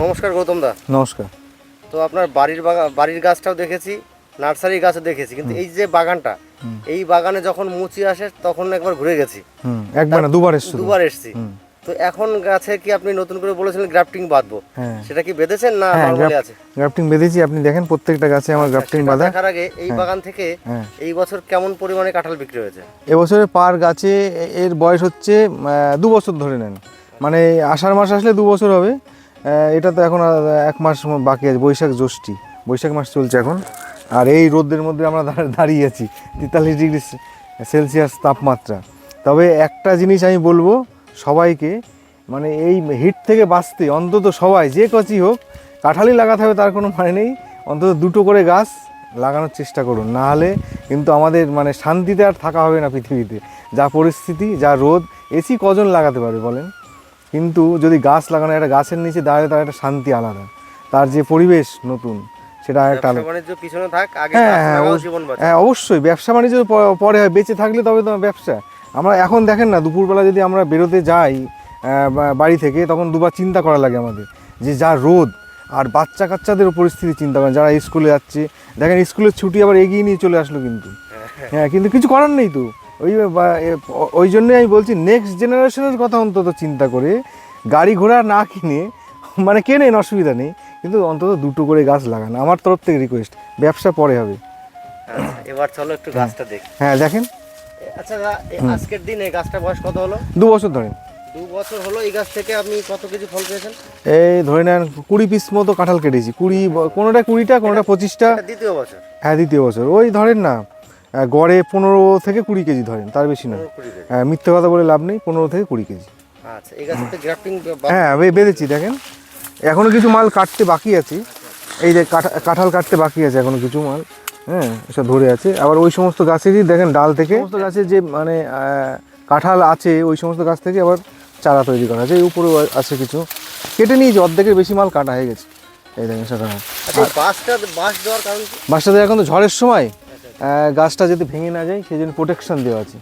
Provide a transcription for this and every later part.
নমস্কার গৌতম দা। নমস্কার। তো আপনার বাড়ির বাগান বাড়ির গাছটাও দেখেছি নার্সারি গাছও দেখেছি কিন্তু এই যে বাগানটা এই বাগানে যখন মুচি আসে তখন একবার ঘুরে গেছি। একবার না দুবার এসছো? দুবার এসেছি। তো এখন গাছে কি আপনি নতুন করে বলেছিলেন গ্রাফটিং বাঁধবো? হ্যাঁ। সেটা কি বেঁধেছেন না হ্যাঁ নরমালি আছে? গ্রাফটিং বেঁধেছি আপনি দেখেন প্রত্যেকটা গাছে আমার গ্রাফটিং সেটা বাঁধা। দেখার আগে এই বাগান থেকে হ্যাঁ। এই বছর কেমন পরিমাণে কাঁঠাল বিক্রি হয়েছে? এবছরে পার গাছে এর বয়স হচ্ছে দু বছর ধরে নেন। মানে আষাঢ় মাস আসলে দু বছর হবে। এটা তো এখন এক মাস বাকি আছে, বৈশাখ জ্যৈষ্ঠী। বৈশাখ মাস চলছে এখন। আর এই রোদের মধ্যে আমরা দাঁড়- দাঁড়িয়ে আছি, তেতাল্লিশ ডিগ্রি সেলসিয়াস তাপমাত্রা। তবে একটা জিনিস আমি বলব সবাইকে মানে এই হিট থেকে বাঁচতে অন্তত সবাই, যে কচি হোক, কাঁঠালি লাগাতে হবে তার কোনো মানে নেই। অন্তত দুটো করে গাছ লাগানোর চেষ্টা করুন। না হলে কিন্তু আমাদের মানে শান্তিতে আর থাকা হবে না পৃথিবীতে। যা পরিস্থিতি, যা রোদ, এসি কজন লাগাতে পারে বলেন? কিন্তু যদি গাছ লাগানো একটা গাছের নিচে দাঁড়িয়ে তার একটা শান্তি আলাদা। তার যে পরিবেশ নতুন সেটা একটা আলাদা। পিছনে থাক আগে হ্যাঁ হ্যাঁ। হ্যাঁ অবশ্যই ব্যবসা বাণিজ্য পরে হয় বেঁচে থাকলে তবে তো ব্যবসা। আমরা এখন দেখেন না দুপুরবেলা যদি আমরা বেরোতে যাই বাড়ি থেকে তখন দুবার চিন্তা করা লাগে আমাদের যে যা রোদ আর বাচ্চা কাচ্চাদের পরিস্থিতি চিন্তা করেন যারা স্কুলে যাচ্ছে। দেখেন স্কুলের ছুটি আবার এগিয়ে নিয়ে চলে আসলো কিন্তু। হ্যাঁ কিন্তু কিছু করার নেই তো। ওই ওই জন্যই আমি বলছি নেক্সট জেনারেশনের কথা অন্তত চিন্তা করে গাড়ি ঘোড়া না কিনে মানে কেনেন অসুবিধা নেই কিন্তু অন্তত দুটো করে গাছ লাগান আমার তরফ থেকে রিকোয়েস্ট ব্যবসা পরে হবে। এবার চলো একটু গাছটা দেখি। হ্যাঁ দেখেন। আচ্ছা আজকের দিনে গাছটা বয়স কত হলো? দু বছর ধরেন। দু বছর হলো এই গাছ থেকে আপনি কত কেজি ফল পেয়েছেন? এই ধরে নেন কুড়ি পিস মতো কাঁঠাল কেটেছি। কুড়ি কোনোটা কুড়িটা কোনোটা পঁচিশটা। দ্বিতীয় বছর। হ্যাঁ দ্বিতীয় বছর। ওই ধরেন না গড়ে পনেরো থেকে কুড়ি কেজি ধরেন তার বেশি নয়। মিথ্যে কথা বলে লাভ নেই পনেরো থেকে কুড়ি কেজি। আচ্ছা হ্যাঁ বেঁধেছি দেখেন। এখনও কিছু মাল কাটতে বাকি আছে। এই যে কাঠা- কাঁঠাল কাটতে বাকি আছে এখনও কিছু মাল হ্যাঁ এসব ধরে আছে। আবার ওই সমস্ত গাছেরই দেখেন ডাল থেকে। সমস্ত গাছের যে মানে কাঁঠাল আছে ওই সমস্ত গাছ থেকে আবার চারা তৈরি করা আছে। এই উপরেও আছে কিছু। কেটে নিয়েছি অর্ধেকের বেশি মাল কাটা হয়ে গেছে। এই দেখেন সেটা আচ্ছা দেওয়ার কারণ কি? এখন তো ঝড়ের সময়। গাছটা যদি ভেঙে না যায় সেই জন্য প্রোটেকশন দেওয়া আছে।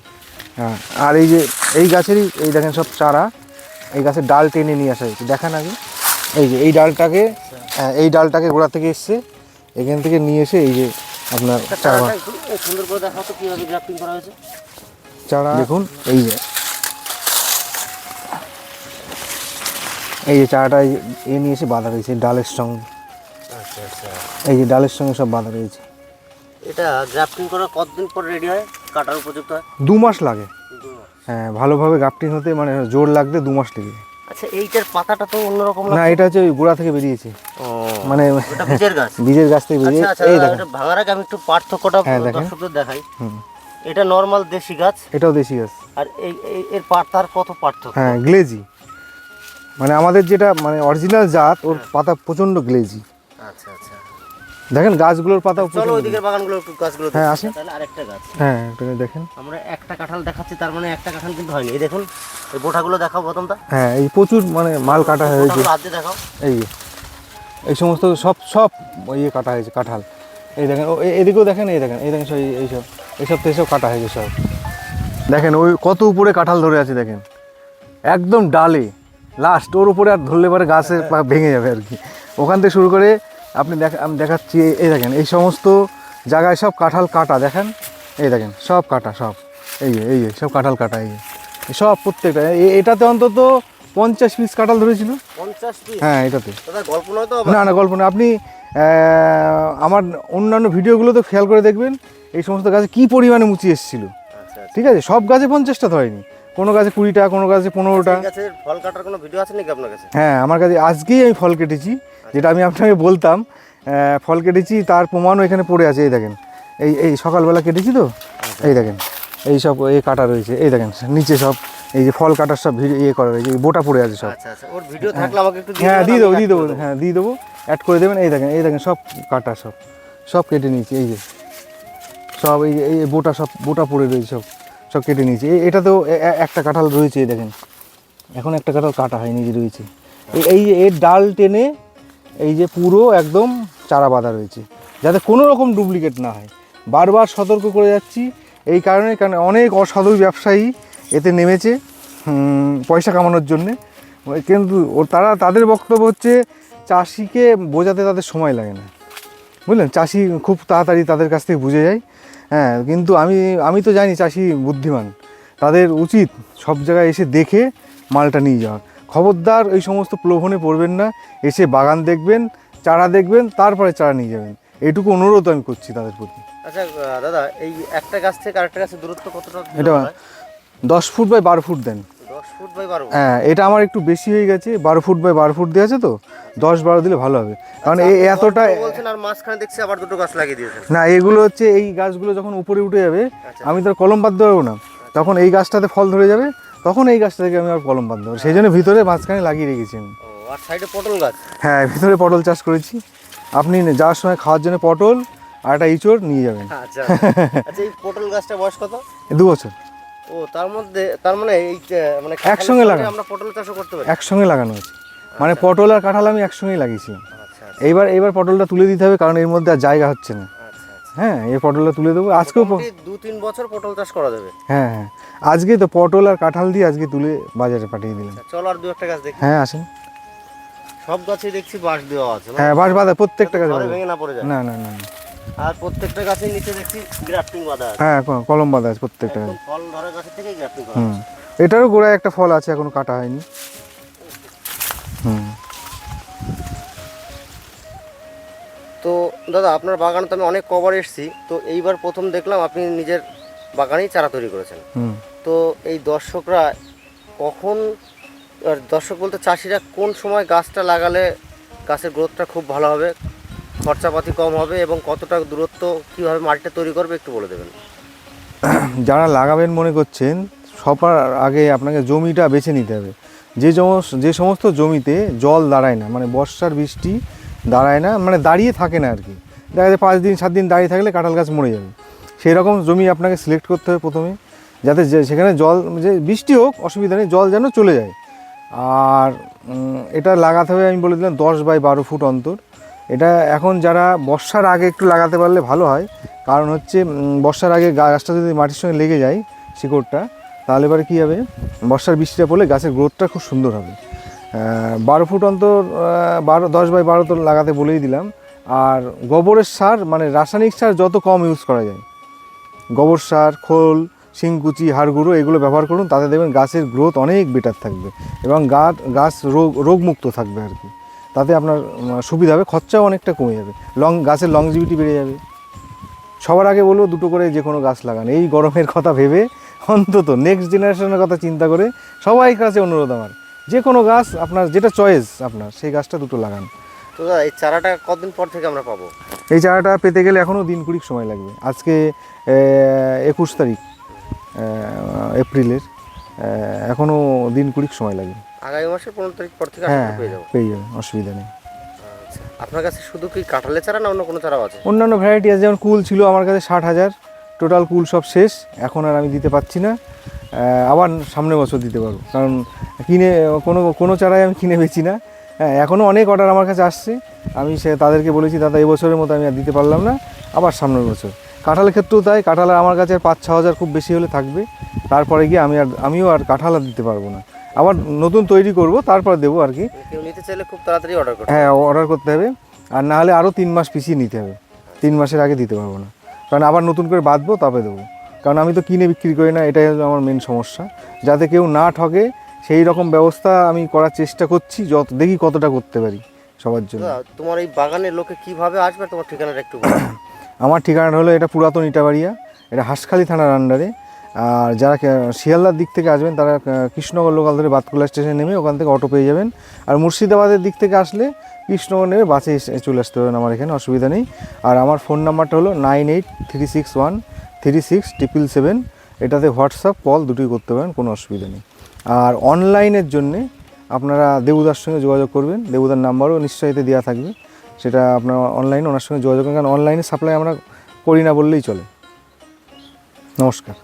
হ্যাঁ আর এই যে এই গাছেরই এই দেখেন সব চারা এই গাছের ডাল টেনে নিয়ে আসা হয়েছে। দেখান আগে। এই যে এই ডালটাকে হ্যাঁ, এই ডালটাকে গোড়া থেকে এসছে এখান থেকে নিয়ে এসে এই যে আপনার চারা। সুন্দর করে দেখাও তো কীভাবে গ্রাফটিং করা হয়েছে। চারা দেখুন এই যে। এই যে চারাটা এই- এ নিয়ে এসে বাঁধা রয়েছে ডালের সঙ্গে। আচ্ছা আচ্ছা। এই যে ডালের সঙ্গে সব বাঁধা রয়েছে। এটা গ্রাফটিং করার কতদিন পর রেডি হয়? কাটার উপযুক্ত হয়? দু মাস লাগে। হ্যাঁ ভালোভাবে গাপটিং হতে মানে জোর লাগতে দু মাস লেগে। আচ্ছা এইটার পাতাটা তো অন্যরকম না এটা হচ্ছে ওই গোড়া থেকে বেরিয়েছে। মানে এটা বীজের গাছ? বীজের গাছ থেকে আচ্ছা বেরিয়ে আচ্ছা এই দেখেন। ভাঙার আগে আমি একটু পার্থক্যটা হ্যাঁ, দর্শকদের দেখাই। এটা নর্মাল দেশি গাছ? এটাও দেশি গাছ। আর এই এই- এর পাতার কত পার্থক্য? হ্যাঁ গ্লেজি মানে আমাদের যেটা মানে অরিজিনাল জাত ওর পাতা প্রচণ্ড গ্লেজি আচ্ছা আচ্ছা। দেখেন গাছগুলোর পাতাও চলো ওইদিকের বাগানগুলো একটু গাছগুলো হ্যাঁ। আসেন। তাহলে আরেকটা গাছ। হ্যাঁ এটা দেখেন। আমরা একটা কাঁঠাল দেখাচ্ছি তার মানে একটা কাঁঠাল কিন্তু হয়নি। এই দেখুন এই বোটাগুলো দেখাও প্রথমটা। হ্যাঁ এই প্রচুর মানে মাল কাটা হয়েছে। হাত দেখাও। এই এই সমস্ত সব সব ইয়ে কাটা হয়েছে কাঁঠাল। এই দেখেন ও এদিকেও দেখেন এই দেখেন এই দেখেন সব এই- এইসব এইসব তো এইসব কাটা হয়েছে সব। দেখেন ওই কত উপরে কাঁঠাল ধরে আছে দেখেন। একদম ডালে। লাস্ট ওর উপরে আর ধরলে পরে গাছের পা ভেঙে যাবে আর কি। ওখান থেকে শুরু করে আপনি দেখ আমি দেখাচ্ছি এই- দেখেন এই সমস্ত জায়গায় সব কাঁঠাল কাটা দেখেন? এই দেখেন সব কাটা সব। এই এই সব কাঁঠাল কাটা এই সব প্রত্যেকটা এটাতে অন্তত পঞ্চাশ পিস কাঁঠাল ধরেছিল। পঞ্চাশ হ্যাঁ এটাতে। না না গল্প না আপনি আমার অন্যান্য ভিডিওগুলো তো খেয়াল করে দেখবেন এই সমস্ত গাছে কী পরিমাণে মুচি এসেছিল। আচ্ছা আচ্ছা। ঠিক আছে? সব গাছে পঞ্চাশটা ধরেনি কোনো গাছে কুড়িটা কোনো গাছে পনেরোটা। ফল কাটার কোনো ভিডিও আছে নাকি আপনার কাছে? হ্যাঁ আমার কাছে আজকেই আমি ফল কেটেছি। যেটা আমি আপনাকে বলতাম ফল কেটেছি তার প্রমাণও এখানে পড়ে আছে এই দেখেন। এই এই সকালবেলা কেটেছি তো? এই দেখেন এই সব এই কাটা রয়েছে এই দেখেন নিচে সব এই যে ফল কাটার সব ভিডিও ইয়ে করা রয়েছে এই বোটা পড়ে আছে সব। আচ্ছা আচ্ছা হ্যাঁ দিয়ে দেবো দিয়ে দেবো হ্যাঁ দিয়ে দেবো অ্যাড করে দেবেন এই দেখেন এই দেখেন সব কাটা সব সব কেটে নিয়েছি এই যে। সব এই যে এই বোটা সব বোটা পড়ে রয়েছে সব সব কেটে নিয়েছি এই এটাতেও এ- এ- একটা কাঁঠাল রয়েছে এই দেখেন। এখন একটা কাঁঠাল কাটা হয়নি যে রয়েছে। এই- এই এর ডাল টেনে এই যে পুরো একদম চারা বাঁধা রয়েছে, যাতে কোনো রকম ডুপ্লিকেট না হয়। বারবার সতর্ক করে যাচ্ছি, এই কারণে, কারণ অনেক অসাধু ব্যবসায়ী এতে নেমেছে পয়সা কামানোর জন্যে। কিন্তু তারা, তাদের বক্তব্য হচ্ছে, চাষিকে বোঝাতে তাদের সময় লাগে না। বুঝলেন? চাষি খুব তাড়াতাড়ি তাদের কাছ থেকে বুঝে যায়। হ্যাঁ কিন্তু আমি আমি তো জানি চাষি বুদ্ধিমান। তাদের উচিত সব জায়গায় এসে দেখে মালটা নিয়ে যাওয়া। খবরদার এই সমস্ত প্রলোভনে পড়বেন না। এসে বাগান দেখবেন চারা দেখবেন তারপরে চারা নিয়ে যাবেন। এইটুকু অনুরোধ আমি করছি তাদের প্রতি। আচ্ছা দাদা এই একটা গাছ থেকে আরেকটা গাছের দূরত্ব কতটা এটা দশ ফুট বাই বারো ফুট দেন। হ্যাঁ এটা আমার একটু বেশি হয়ে গেছে বারো ফুট বাই বারো ফুট দিয়ে আছে তো দশ বারো দিলে ভালো হবে। কারণ এই এতটা বলছেন আর মাঝখানে দেখছি আবার দুটো গাছ লাগিয়ে দিয়েছেন। না এগুলো হচ্ছে এই গাছগুলো যখন উপরে উঠে যাবে আচ্ছা। আমি তো কলম বাদ পারব না। তখন এই গাছটাতে ফল ধরে যাবে তখন এই গাছটা থেকে আমি আর কলম বাঁধতে পারব সেই জন্য ভিতরে মাঝখানে লাগিয়ে রেখেছি আমি। আর সাইডে পটল গাছ? হ্যাঁ ভিতরে পটল চাষ করেছি। আপনি যাওয়ার সময় খাওয়ার জন্য পটল আর একটা ইঁচড় নিয়ে যাবেন। আচ্ছা আচ্ছা। এই পটল গাছটা বয়স কত? দু বছর। ও তার মধ্যে তার মানে এই মানে একসঙ্গে লাগানো। আমরা পটল চাষও করতে পারি। একসঙ্গে লাগানো আছে। মানে পটল আর কাঁঠাল আমি একসঙ্গেই লাগিয়েছি আচ্ছা এইবার এইবার পটলটা তুলে দিতে হবে কারণ এর মধ্যে আর জায়গা হচ্ছে না। আচ্ছা আচ্ছা হ্যাঁ এই পটলটা তুলে দেবো। আজকেও দু তিন বছর পটল চাষ করা যাবে। হ্যাঁ হ্যাঁ। আজকে তো পটল আর কাঁঠাল দিয়ে আজকে তুলে বাজারে পাঠিয়ে দিলাম। আচ্ছা, চলো আর দু একটা গাছ দেখি। হ্যাঁ আসেন। সব গাছেই দেখছি বাঁশ দেওয়া আছে হ্যাঁ বাঁশ বাঁধা প্রত্যেকটা গাছ ভেঙে না পড়ে যায়? না না না। আর প্রত্যেকটা গাছের নিচে দেখছি গ্রাফটিং বাঁধা আছে। হ্যাঁ কলম বাঁধা আছে প্রত্যেকটা গাছ। ফল ধরা গাছের থেকে গ্রাফটিং করা এটারও গোড়ায় একটা ফল আছে এখনও কাটা হয়নি। হুম। তো দাদা আপনার বাগানে তো আমি অনেক কভার এসেছি তো এইবার প্রথম দেখলাম আপনি নিজের বাগানেই চারা তৈরি করেছেন। তো এই দর্শকরা কখন আর দর্শক বলতে চাষিরা কোন সময় গাছটা লাগালে গাছের গ্রোথটা খুব ভালো হবে খরচাপাতি কম হবে এবং কতটা দূরত্ব কীভাবে মাটিটা তৈরি করবে একটু বলে দেবেন। যারা লাগাবেন মনে করছেন সবার আগে আপনাকে জমিটা বেছে নিতে হবে। যে যে সমস্ত জমিতে জল দাঁড়ায় না মানে বর্ষার বৃষ্টি দাঁড়ায় না মানে দাঁড়িয়ে থাকে না আর কি। দেখা যায় পাঁচ দিন, সাত দিন দাঁড়িয়ে থাকলে কাঁঠাল গাছ মরে যাবে। সেই রকম জমি আপনাকে সিলেক্ট করতে হবে প্রথমে, যাতে সেখানে জল, যে বৃষ্টি হোক, অসুবিধা নেই, জল যেন চলে যায়। আর এটা লাগাতে হবে আমি বলে দিলাম দশ বাই বারো ফুট অন্তর। এটা এখন যারা বর্ষার আগে একটু লাগাতে পারলে ভালো হয়। কারণ হচ্ছে বর্ষার আগে গাছটা যদি মাটির সঙ্গে লেগে যায় শিকড়টা, তাহলে এবারে কী হবে? বর্ষার বৃষ্টিটা পড়লে গাছের গ্রোথটা খুব সুন্দর হবে। বারো ফুট অন্তর বারো, দশ বাই বারো তো লাগাতে বলেই দিলাম। আর গোবরের সার মানে রাসায়নিক সার যত কম ইউজ করা যায়। গোবর সার, খোল, শিংকুচি, হাড়গুঁড়ো এগুলো ব্যবহার করুন, তাতে দেখবেন গাছের গ্রোথ অনেক বেটার থাকবে এবং গাছ গাছ রোগ, রোগমুক্ত থাকবে আর কি। তাতে আপনার সুবিধা হবে, খরচাও অনেকটা কমে যাবে। লং, গাছের লংজিভিটি বেড়ে যাবে। সবার আগে বলব, দুটো করে যে কোনো গাছ লাগান। এই গরমের কথা ভেবে অন্তত নেক্সট জেনারেশনের কথা চিন্তা করে সবাই কাছে অনুরোধ আমার। যে কোনো গাছ আপনার যেটা চয়েস আপনার সেই গাছটা দুটো লাগান। তো দাদা এই চারাটা কতদিন পর থেকে আমরা পাবো? এই চারাটা পেতে গেলে এখনও দিন কুড়িক সময় লাগবে। আজকে একুশ তারিখ এপ্রিলের এখনও দিন কুড়িক সময় লাগবে আগামী মাসের পনেরো তারিখ পর থেকে হ্যাঁ পেয়ে যাব পেয়ে যাবেন অসুবিধা নেই। আচ্ছা আপনার কাছে শুধু কি কাঁঠালের চারা না অন্য কোনো চারাও আছে? অন্যান্য ভ্যারাইটি আছে যেমন কুল ছিল আমার কাছে ষাট হাজার টোটাল কুল সব শেষ। এখন আর আমি দিতে পারছি না। আবার সামনের বছর দিতে পারব। কারণ কিনে কোনো কোনো চারাই আমি কিনে বেচি না। হ্যাঁ এখনও অনেক অর্ডার আমার কাছে আসছে। আমি সে তাদেরকে বলেছি দাদা এবছরের মতো আমি আর দিতে পারলাম না। আবার সামনের বছর। কাঁঠাল ক্ষেত্রেও তাই। কাঁঠাল আমার কাছে আর পাঁচ ছ হাজার খুব বেশি হলে থাকবে। তারপরে গিয়ে আমি আর আমিও আর কাঁঠাল আর দিতে পারব না। আবার নতুন তৈরি করব তারপর দেবো আর কি। কেউ নিতে চাইলে খুব তাড়াতাড়ি অর্ডার হ্যাঁ অর্ডার করতে হবে। আর না হলে আরও তিন মাস পিছিয়ে নিতে হবে। তিন মাসের আগে দিতে পারব না। কারণ আবার নতুন করে বাঁধবো তবে দেবো। কারণ আমি তো কিনে বিক্রি করি না এটাই হলো আমার মেন সমস্যা। যাতে কেউ না ঠকে সেই রকম ব্যবস্থা আমি করার চেষ্টা করছি যত দেখি কতটা করতে পারি সবার জন্য। তোমার এই বাগানের লোকে কীভাবে আসবে তোমার ঠিকানাটা একটু আমার ঠিকানাটা হলো এটা পুরাতন ইটাবাড়িয়া এটা হাসখালি থানার আন্ডারে আর যারা শিয়ালদার দিক থেকে আসবেন, তারা কৃষ্ণনগর লোকাল ধরে বাতকুলা স্টেশনে নেমে ওখান থেকে অটো পেয়ে যাবেন। আর মুর্শিদাবাদের দিক থেকে আসলে কৃষ্ণনগর নেমে বাসে চলে আসতে পারবেন আমার এখানে, অসুবিধা নেই। আর আমার ফোন নাম্বারটা হলো nine eight three six one three six triple seven এটাতে হোয়াটসঅ্যাপ কল দুটোই করতে পারেন, কোনো অসুবিধা নেই। আর অনলাইনের জন্যে আপনারা দেবুদার সঙ্গে যোগাযোগ করবেন। দেবুদার নাম্বারও নিশ্চয়ই এতে দেওয়া থাকবে। সেটা আপনার অনলাইনে ওনার সঙ্গে যোগাযোগ করেন কারণ অনলাইনে সাপ্লাই আমরা করি না বললেই চলে। নমস্কার।